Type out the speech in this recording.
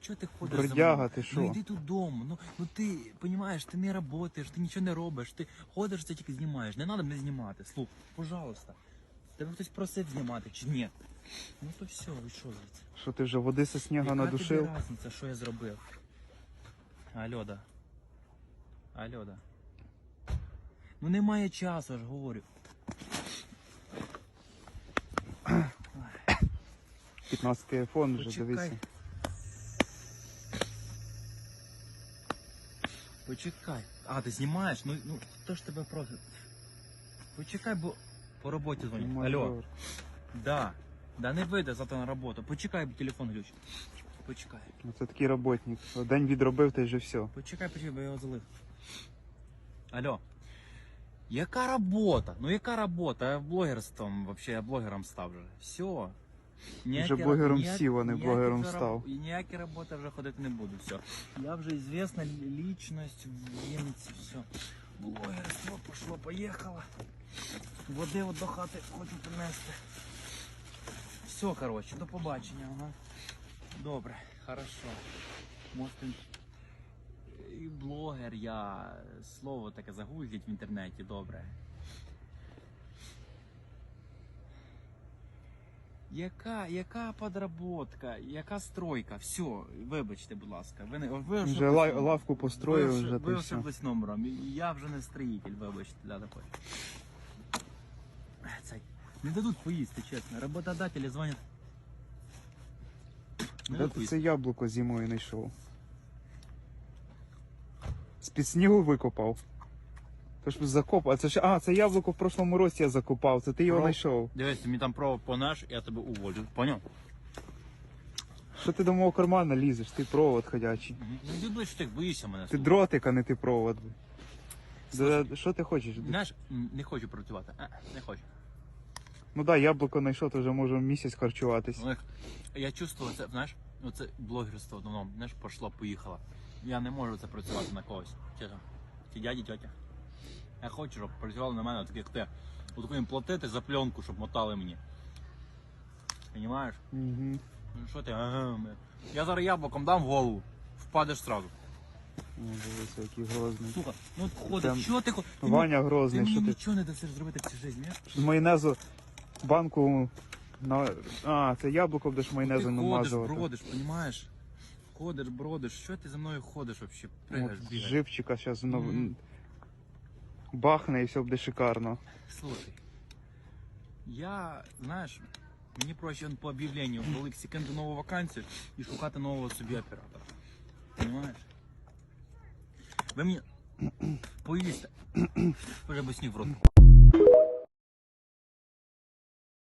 чого ти ходиш за Бродяга, мною? ти що? Ну йди додому. Ну, ну ти розумієш, ти не працюєш, ти нічого не робиш, ти ходиш, це тільки знімаєш. Не треба мене знімати. Слухай, пожалуйста. Тебе хтось просив знімати чи ні? Ну то все, ви що звідси? Що ти вже води со снігу Яка надушив? тобі разниця, що я зробив? Алло, да. Алло, да. Ну немає часу, я ж говорю. 15 айфон вже Почекай. дивися. Почекай. А, ти знімаєш? Ну, ну хто ж тебе просить? Почекай, бо по роботі дзвонять. Алло. Да. Да не вийде завтра на роботу. Почекай, бо телефон глючить. Почекай. Ну, Це такий роботник. День відробив, та й вже все. Почекай, почекай, бо я його залив. Алло. Яка робота? Ну яка робота? Я блогерством, вообще я блогером став вже. Все. Вже блогером сів, а не блогером став. І ніякі роботи вже ходити не буду. Все. Я вже известна лічність в Вінниці. Все. Блогерство пошло, поїхало. Води от до хати хочу принести. Все, коротше, до побачення. Ага. Добре, хорошо. Може, ти і блогер я. Слово таке загугліть в інтернеті, добре. Яка, яка подработка, яка стройка? Все, вибачте, будь ласка. Ви не ви Вже ошиблись ла- лавку построїв, ви, вже Ви ошиблись номером. Я вже не строїтель, вибачте, для такої. Цей. Не дадуть поїсти, чесно. Роботодателі дзвонять. Не дадуть ти це яблуко зимою знайшов? З-під снігу викопав. Тож закопав. А це ж. А, це яблуко в прошлому році я закопав. Це ти його Про- знайшов. Дивись, ти мені там провод понаш, я тебе уводжу. Поняв? Що ти до мого кармана лізеш? Ти провод ходячий. Ну йди ближче, ти боїшся мене. Ти слухай. дротик, а не ти провод. Що ти хочеш? Знаєш, м, не хочу працювати. А, не хочу. Ну да, яблуко знайшов, то вже можу місяць харчуватись. Ну, як- Я чувствую це, знаєш, оце блогерство давно, знаєш, пошло, поїхало. Я не можу це працювати на когось. Чесно. Ті дяді, тьотя. Я хочу, щоб працювали на мене, так як ти. От їм платити за пленку, щоб мотали мені. Понімаєш? Угу. Ну що ти? Ага. Я зараз яблуком дам в голову. Впадеш сразу. Дивися, який грозний. Слухай, ну от Там що ти ходиш? Ваня Ти грозний, мені що ти нічого не дасиш зробити в цій житті, ні? з майонезу банку на. А, це яблуко будеш майонезом ти ходиш, намазувати. бродиш, понімаєш? Ходиш, бродиш, що ти за мною ходиш вообще? Пригаєш, От, бігаєш. живчика зараз Мгм. Бахне і все буде шикарно. Слухай, я, знаєш, мені проще по об'явленню коли секунду нову вакансію і шукати нового собі оператора. Понимаєш? Ви мені поїсти. Вже сніг в рот.